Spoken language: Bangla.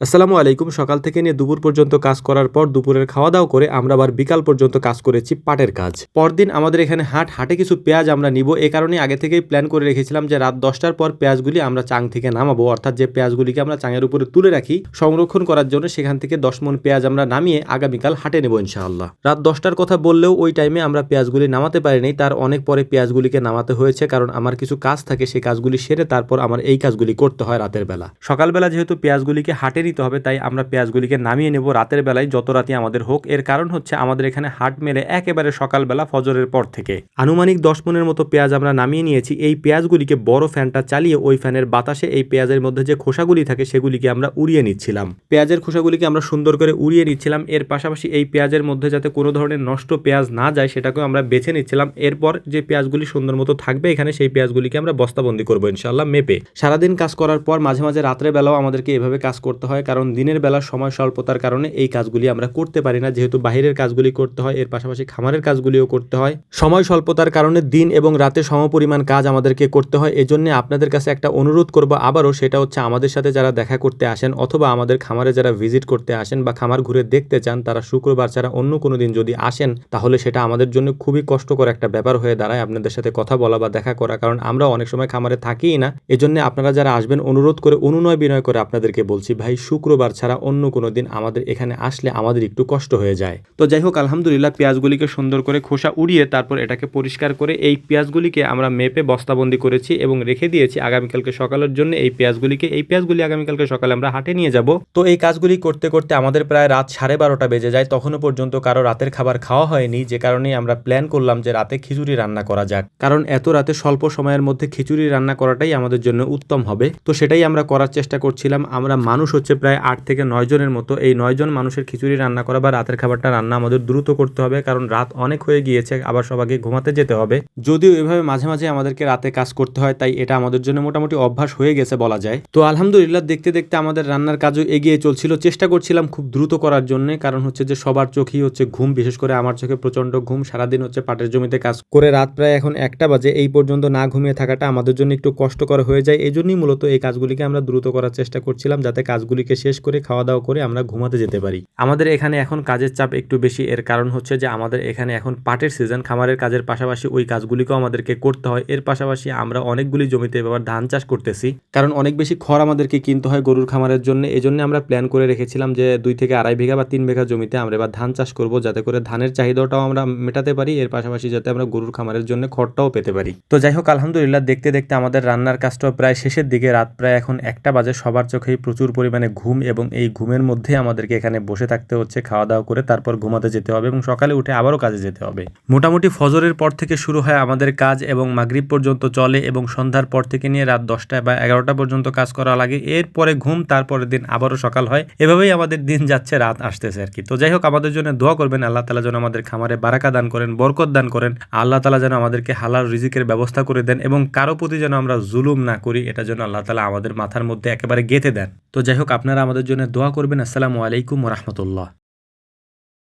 আসসালামু আলাইকুম। সকাল থেকে নিয়ে দুপুর পর্যন্ত কাজ করার পর দুপুরের খাওয়া দাওয়া করে আমরা আবার বিকাল পর্যন্ত কাজ করেছি পাটের কাজ। পরদিন আমাদের এখানে হাট, হাটে কিছু পেঁয়াজ আমরা নিব। এ কারণে আগে থেকেই প্ল্যান করে রেখেছিলাম যে রাত দশটার পর পেঁয়াজগুলি আমরা চাং থেকে নামাবো। অর্থাৎ যে পেঁয়াজগুলিকে আমরা চাঙের উপরে তুলে রাখি, সংরক্ষণ করার জন্য সেখান থেকে দশ মন পেঁয়াজ আমরা নামিয়ে আগামীকাল হাটে নেব ইনশাআল্লাহ। রাত দশটার কথা বললেও ওই টাইমে আমরা পেঁয়াজগুলি নামাতে পারিনি। তার অনেক পরে পেঁয়াজগুলিকে নামাতে হয়েছে কারণ আমার কিছু কাজ থাকে সেই কাজগুলি সেরে তারপর আমার এই কাজগুলি করতে হয় রাতের বেলা। সকালবেলা যেহেতু পেঁয়াজগুলিকে হাটে নিতে হবে, তাই আমরা পেঁয়াজগুলিকে নামিয়ে নেব রাতের বেলায় যত রাতে আমাদের হোক। এর কারণ হচ্ছে আমাদের এখানে হাট মেলে একেবারে সকালবেলা ফজরের পর থেকে। আনুমানিক দশ মনের মতো পেঁয়াজ আমরা নামিয়ে নিয়েছি। এই পেঁয়াজগুলিকে বড় ফ্যানটা চালিয়ে ওই ফ্যানের বাতাসে এই পেঁয়াজের মধ্যে যে খোসাগুলি থাকে সেগুলিকে আমরা উড়িয়ে নিচ্ছিলাম। পেঁয়াজের খোসাগুলিকে আমরা সুন্দর করে উড়িয়ে নিচ্ছিলাম। এর পাশাপাশি এই পেঁয়াজের মধ্যে যাতে কোনো ধরনের নষ্ট পেঁয়াজ না যায় সেটাকেও আমরা বেছে নিচ্ছিলাম। এরপর যে পেঁয়াজগুলি সুন্দর মতো থাকবে এখানে সেই পেঁয়াজগুলিকে আমরা বস্তাবন্দি করব ইনশাল্লাহ মেপে। সারাদিন কাজ করার পর মাঝে মাঝে রাত্রে বেলাও আমাদেরকে এভাবে কাজ করতে হয়। কারণ দিনের বেলা সময় স্বল্পতার কারণে এই কাজগুলি আমরা করতে পারি না। যেহেতু বাহিরের কাজগুলি করতে হয়, এর পাশাপাশি খামারের কাজগুলিও করতে হয়। সময় স্বল্পতার কারণে দিন এবং রাতে সমপরিমাণ কাজ আমাদেরকে করতে হয়। এজন্য আপনাদের কাছে একটা অনুরোধ করব আবারও, সেটা হচ্ছে আমাদের সাথে যারা দেখা করতে আসেন অথবা আমাদের খামারে যারা ভিজিট করতে আসেন বা খামার ঘুরে দেখতে চান, তারা শুক্রবার ছাড়া অন্য কোনো দিন যদি আসেন, তাহলে সেটা আমাদের জন্য খুবই কষ্টকর একটা ব্যাপার হয়ে দাঁড়ায় আপনাদের সাথে কথা বলা বা দেখা করা, কারণ আমরা অনেক সময় খামারে থাকিই না। এজন্য আপনারা যারা আসবেন, অনুরোধ করে অনুনয় বিনয় করে আপনাদেরকে বলছি, ভাই শুক্রবার ছাড়া অন্য কোনো দিন আমাদের এখানে আসলে আমাদের একটু কষ্ট হয়ে যায়। তো যাই হোক আলহামদুলিল্লাহ পেঁয়াজগুলিকে সুন্দর করে খোসা উড়িয়ে তারপর এটাকে পরিষ্কার করে এই পেঁয়াজগুলিকে আমরা মেপে বস্তাবন্দি করেছি এবং রেখে দিয়েছি। আগামীকালকে সকালের জন্য এই পেঁয়াজগুলিকে এই পেঁয়াজগুলি আগামীকালকে সকালে আমরা হাটে নিয়ে যাব। তো এই কাজগুলি করতে করতে আমাদের প্রায় রাত সাড়ে বারোটা বেজে যায়। তখনও পর্যন্ত কারও রাতের খাবার খাওয়া হয়নি। যে কারণে আমরা প্ল্যান করলাম যে রাতে খিচুড়ি রান্না করা যাক। কারণ এত রাতে স্বল্প সময়ের মধ্যে খিচুড়ি রান্না করাটাই আমাদের জন্য উত্তম হবে। তো সেটাই আমরা করার চেষ্টা করছিলাম। আমরা মানুষ হচ্ছে প্রায় আট থেকে নয় জনের মতো এই নয় জন মানুষের খিচুড়ি রান্না করা বা রাতের খাবারটা রান্না আমাদের দ্রুত করতে হবে, কারণ রাত অনেক হয়ে গিয়েছে, আবার সবাইকে ঘুমাতে যেতে হবে। যদিও এভাবে মাঝে মাঝে আমাদেরকে রাতে কাজ করতে হয়, তাই এটা আমাদের জন্য মোটামুটি অভ্যাস হয়ে গেছে বলা যায়। তো আলহামদুলিল্লাহ, দেখতে দেখতে আমাদের রান্নার কাজও এগিয়ে চলছিল। চেষ্টা করছিলাম খুব দ্রুত করার জন্য, কারণ হচ্ছে যে সবার চোখেই হচ্ছে ঘুম, বিশেষ করে আমার চোখে প্রচণ্ড ঘুম, সারাদিন হচ্ছে পাটের জমিতে কাজ করে রাত প্রায় এখন একটা বাজে, এই পর্যন্ত না ঘুমিয়ে থাকাটা আমাদের জন্য একটু কষ্টকর হয়ে যায়। এই জন্যই মূলত এই কাজগুলিকে আমরা দ্রুত করার চেষ্টা করছিলাম, যাতে কাজগুলিকে শেষ করে খাওয়া দাওয়া করে আমরা ঘুমাতে যেতে পারি। আমাদের এখানে এখন কাজের চাপ একটু বেশি, এর কারণ হচ্ছে যে আমাদের এখানে এখন পাটের সিজন খামারের কাজের পাশাপাশি ওই কাজগুলিকেও আমাদেরকে করতে হয়। এর পাশাপাশি আমরা অনেকগুলি জমিতে এবার ধান চাষ করতেছি। কারণ অনেক বেশি খড় আমাদেরকে কিনতে হয় গরুর খামারের জন্য। এই জন্য আমরা প্ল্যান করে রেখেছিলাম যে দুই থেকে আড়াই বিঘা বা তিন বিঘা জমিতে আমরা এবার ধান চাষ করব, যাতে করে ধানের চাহিদাটাও আমরা মেটাতে পারি। এর পাশাপাশি যাতে আমরা গরুর খামারের জন্য খড়টাও পেতে পারি। তো যাই হোক, আলহামদুলিল্লাহ, দেখতে দেখতে আমাদের রান্নার কাজটাও প্রায় শেষের দিকে। রাত প্রায় এখন একটা বাজে। সবার চোখেই প্রচুর পরিমাণে ঘুম এবং এই ঘুমের মধ্যে আমাদেরকে এখানে বসে থাকতে হচ্ছে খাওয়া দাওয়া করে তারপর ঘুমাতে যেতে হবে এবং সকালে উঠে আবারও কাজে যেতে হবে। মোটামুটি ফজরের পর থেকে শুরু হয় আমাদের কাজ এবং মাগরিব পর্যন্ত চলে এবং সন্ধ্যার পর থেকে নিয়ে রাত দশটা বা এগারোটা পর্যন্ত কাজ করা লাগে। এরপরে ঘুম, তারপরের দিন আবারও সকাল হয়। এভাবেই আমাদের দিন যাচ্ছে, রাত আসতেছে আর কি। তো যাই হোক, আমাদের জন্য দোয়া করবেন, আল্লাহ তালা যেন আমাদের খামারে বারাকা দান করেন, বরকত দান করেন। আল্লাহ তালা যেন আমাদেরকে হালাল রিজিকের ব্যবস্থা করে দেন এবং কারও প্রতি যেন আমরা জুলুম না করি, এটা যেন আল্লাহ তালা আমাদের মাথার মধ্যে একেবারে গেঁথে দেন। তো যাই হোক আপনারা আমাদের জন্য দোয়া করবেন। আসসালামু আলাইকুম রহমতুল্লাহ।